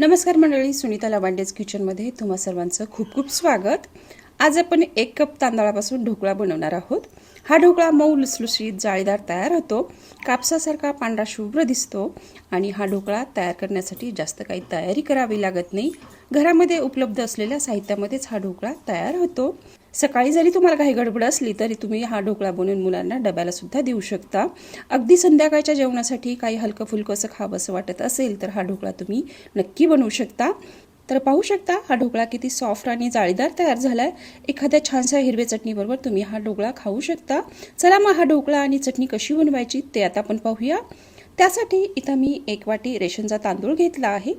नमस्कार मंडळी सुनीता लवांडेज किचनमध्ये तुम्हा सर्वांचं खूप खूप स्वागत. आज आपण एक कप तांदळापासून ढोकळा बनवणार आहोत. हा ढोकळा मऊ लुसलुशीत जाळीदार तयार होतो. कापसासारखा पांढरा शुभ्र दिसतो आणि हा ढोकळा तयार करण्यासाठी जास्त काही तयारी करावी लागत नाही. घरामध्ये उपलब्ध असलेल्या साहित्यामध्येच हा ढोकळा तयार होतो. सकाळी जरी तुम्हाला काही गडबड असली तरी तुम्ही हा ढोकळा बनवून मुलांना डब्याला सुद्धा देऊ शकता. अगदी संध्याकाळच्या जेवणासाठी काही हलकं फुलकं असं खावंसं वाटत असेल तर हा ढोकळा तुम्ही नक्की बनवू शकता. तर पाहू शकता हा ढोकळा किती सॉफ्ट आणि जाळीदार तयार झालाय. एखाद्या छानशा हिरव्या चटणीबरोबर तुम्ही हा ढोकळा खाऊ शकता. चला मग हा ढोकळा आणि चटणी कशी बनवायची ते आता आपण पाहूया. त्यासाठी इथं मी एक वाटी रेशनचा तांदूळ घेतला आहे.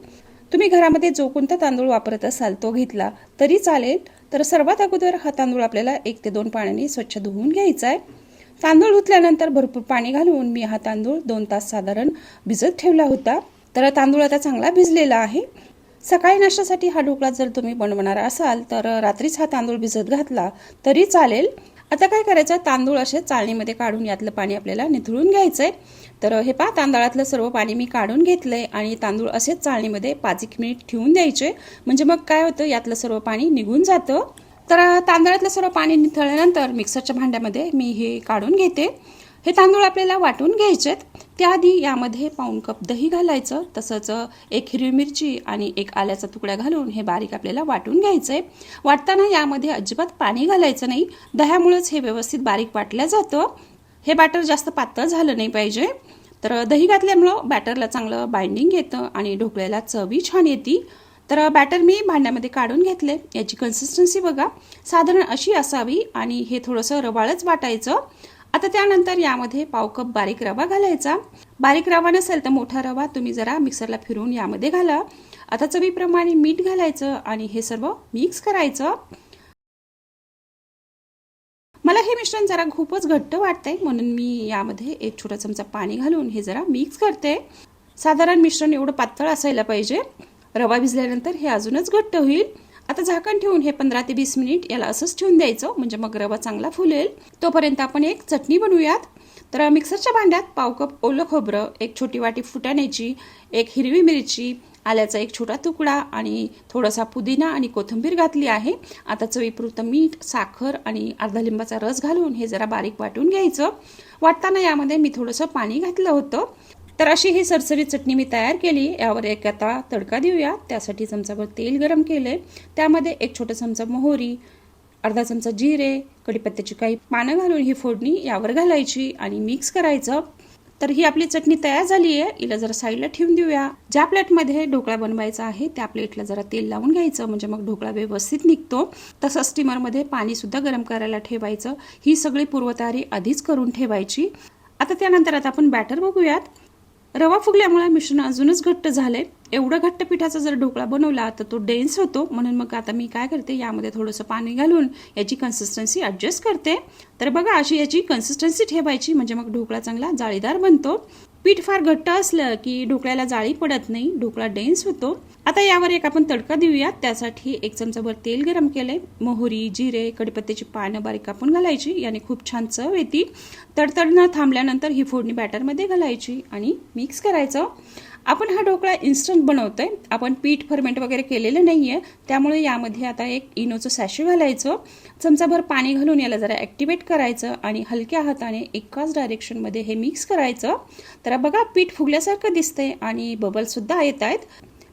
तुम्ही घरामध्ये जो कोणता तांदूळ वापरत असाल तो घेतला तरी चालेल. तर सर्वात अगोदर हा तांदूळ आपल्याला एक ते दोन पाण्याने स्वच्छ धुवून घ्यायचा आहे. तांदूळ धुतल्यानंतर भरपूर पाणी घालून मी हा तांदूळ दोन तास साधारण भिजत ठेवला होता. तर तांदूळ आता चांगला भिजलेला आहे. सकाळी नाश्त्यासाठी हा ढोकळा जर तुम्ही बनवणार असाल तर रात्रीच हा तांदूळ भिजत घातला तरी चालेल. आता काय करायचं? तांदूळ असे चाळणीमध्ये काढून यातलं पाणी आपल्याला निथळून घ्यायचंय. तर हे पहा तांदळातलं सर्व पाणी मी काढून घेतलंय आणि तांदूळ असेच चाळणीमध्ये पाच एक मिनिट ठेवून द्यायचे. म्हणजे मग काय होतं? यातलं सर्व पाणी निघून जातं. तर तांदळातलं सर्व पाणी निथळल्यानंतर मिक्सरच्या भांड्यामध्ये मी हे काढून घेते. हे तांदूळ आपल्याला वाटून घ्यायचेत. त्याआधी यामध्ये पाऊण कप दही घालायचं तसंच एक हिरवी मिरची आणि एक आल्याचा तुकडा घालून हे बारीक आपल्याला वाटून घ्यायचं आहे वाटताना यामध्ये अजिबात पाणी घालायचं नाही. दह्यामुळेच हे व्यवस्थित बारीक वाटलं जातं. हे बॅटर जास्त पातळ झालं नाही पाहिजे. तर दही घातल्यामुळं बॅटरला चांगलं बाइंडिंग येतं आणि ढोकळ्याला चवी छान येते. तर बॅटर मी भांड्यामध्ये काढून घेतले याची कन्सिस्टन्सी बघा. साधारण अशी असावी आणि हे थोडंसं रवाळच वाटायचं. आता त्यानंतर यामध्ये पाव कप बारीक रवा घालायचा. बारीक रवा नसेल तर मोठा रवा तुम्ही जरा मिक्सरला फिरवून यामध्ये घाला. आता चवीप्रमाणे मीठ घालायचं आणि हे सर्व मिक्स करायचं. मला हे मिश्रण जरा खूपच घट्ट वाटतंय म्हणून मी यामध्ये एक छोटा चमचा पाणी घालून हे जरा मिक्स करते. साधारण मिश्रण एवढं पातळ असायला पाहिजे. रवा भिजल्यानंतर हे अजूनच घट्ट होईल. आता झाकण ठेवून हे पंधरा ते वीस मिनिट याला असंच ठेवून द्यायचं. म्हणजे मग रवा चांगला फुलेल. तोपर्यंत आपण एक चटणी बनवूयात. तर मिक्सरच्या भांड्यात पाव कप ओलं खोबरं एक छोटी वाटी फुटाण्याची एक हिरवी मिरची आल्याचा एक छोटा तुकडा आणि थोडासा पुदिना आणि कोथिंबीर घातली आहे. आता चवीपुरतं मीठ साखर आणि अर्धा लिंबाचा रस घालून हे जरा बारीक वाटून घ्यायचं. वाटताना यामध्ये मी थोडंसं पाणी घातलं होतं. तर अशी ही सरसरी चटणी मी तयार केली. यावर एक आता तडका देऊया. त्यासाठी चमचाभर तेल गरम केले त्यामध्ये एक छोटा चमचा मोहरी अर्धा चमचा जिरे कढीपत्त्याची काही पानं घालून ही फोडणी यावर घालायची आणि मिक्स करायचं. तर ही आपली चटणी तयार झाली आहे हिला जरा साईडला ठेवून देऊया. ज्या प्लेटमध्ये ढोकळा बनवायचा आहे त्या प्लेटला जरा तेल लावून घ्यायचं. म्हणजे मग ढोकळा व्यवस्थित निघतो. तसं स्टीमरमध्ये पाणीसुद्धा गरम करायला ठेवायचं. ही सगळी पूर्वतयारी आधीच करून ठेवायची. आता त्यानंतर आता आपण बॅटर बघूयात. रवा फुगल्यामुळे मिश्रण अजूनच घट्ट झालंय. एवढं घट्ट पिठाचा जर ढोकळा बनवला तर तो डेन्स होतो. म्हणून मग आता मी काय करते यामध्ये थोडंसं पाणी घालून याची कन्सिस्टन्सी ॲडजस्ट करते. तर बघा अशी याची कन्सिस्टन्सी ठेवायची. म्हणजे मग ढोकळा चांगला जाळीदार बनतो. पीठ फार घट्ट असलं की ढोकळ्याला जाळी पडत नाही ढोकळा डेन्स होतो. आता यावर एक आपण तडका देऊयात. त्यासाठी एक चमचाभर तेल गरम केलंय. मोहरी जिरे कडीपत्त्याची पानं बारीक कापून घालायची. याने खूप छान चव येते. तडतड न थांबल्यानंतर ही फोडणी बॅटरमध्ये घालायची आणि मिक्स करायचं. आपण हा ढोकळा इन्स्टंट बनवतोय. आपण पीठ फर्मेंट वगैरे केलेलं नाही आहे त्यामुळे यामध्ये आता एक इनोचं सॅशे घालायचं. चमचाभर पाणी घालून याला जरा ॲक्टिवेट करायचं आणि हलक्या हाताने एकाच डायरेक्शनमध्ये हे मिक्स करायचं. तर बघा पीठ फुगल्यासारखं दिसतंय आणि बबलसुद्धा येत आहेत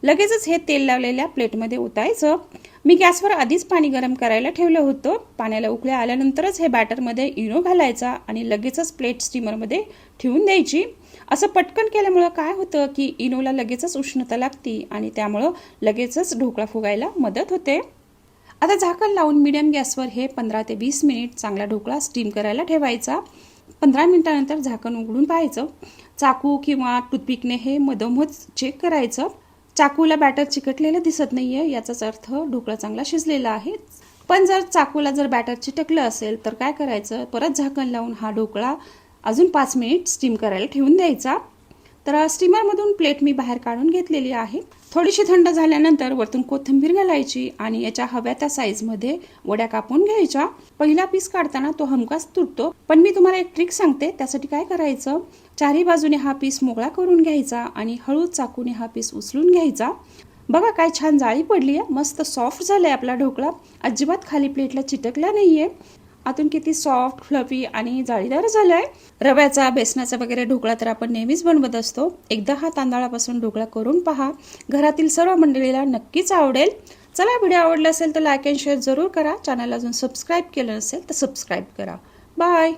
लगेचच हे तेल लावलेल्या प्लेटमध्ये ओतायचं. मी गॅसवर आधीच पाणी गरम करायला ठेवलं होतं. पाण्याला उकळ्या आल्यानंतरच हे बॅटरमध्ये इनो घालायचा आणि लगेचच प्लेट स्टीमरमध्ये ठेवून द्यायची. असं पटकन केल्यामुळं काय होतं की इनोला लगेचच उष्णता लागती आणि त्यामुळं लगेचच ढोकळा फुगायला मदत होते. आता झाकण लावून मिडियम गॅसवर हे पंधरा ते वीस मिनिट चांगला ढोकळा स्टीम करायला ठेवायचा. पंधरा मिनिटानंतर झाकण उघडून पाहायचं. चाकू किंवा टूथपिकने हे मधोमध चेक करायचं. चाकूला बॅटर चिकटलेलं दिसत नाहीये याचाच अर्थ ढोकळा चांगला शिजलेला आहे. पण जर चाकूला जर बॅटर चिटकलं असेल तर काय करायचं? परत झाकण लावून हा ढोकळा अजून पाच मिनिट स्टीम करायला ठेवून द्यायचा. तर स्टीमरमधून प्लेट मी बाहेर काढून घेतलेली आहे. थोडीशी थंड झाल्यानंतर वरतून कोथिंबीर घालायची आणि याच्या हव्या त्या साईजमध्ये वड्या कापून घ्यायच्या. पहिला पीस काढताना तो हमकाच तुटतो. पण मी तुम्हाला एक ट्रिक सांगते. त्यासाठी काय करायचं? चारही बाजूने हा पीस मोकळा करून घ्यायचा आणि हळूच चाकूने हा पीस उचलून घ्यायचा. बघा काय छान जाळी पडली आहे मस्त सॉफ्ट झालाय आपला ढोकळा. अजिबात खाली प्लेटला चिटकला नाहीये. आतून किती सॉफ्ट फ्लफी आणि जाळीदार झालाय. रव्याचा बेसनाचा वगैरे ढोकळा तर आपण नेहमीच बनवत असतो. एकदा हा तांदळापासून ढोकळा करून पहा. घरातील सर्व मंडळीला नक्कीच आवडेल. चला व्हिडिओ आवडला असेल तर लाईक अँड शेअर जरूर करा. चॅनल अजून सबस्क्राईब केलं नसेल तर सबस्क्राईब करा. बाय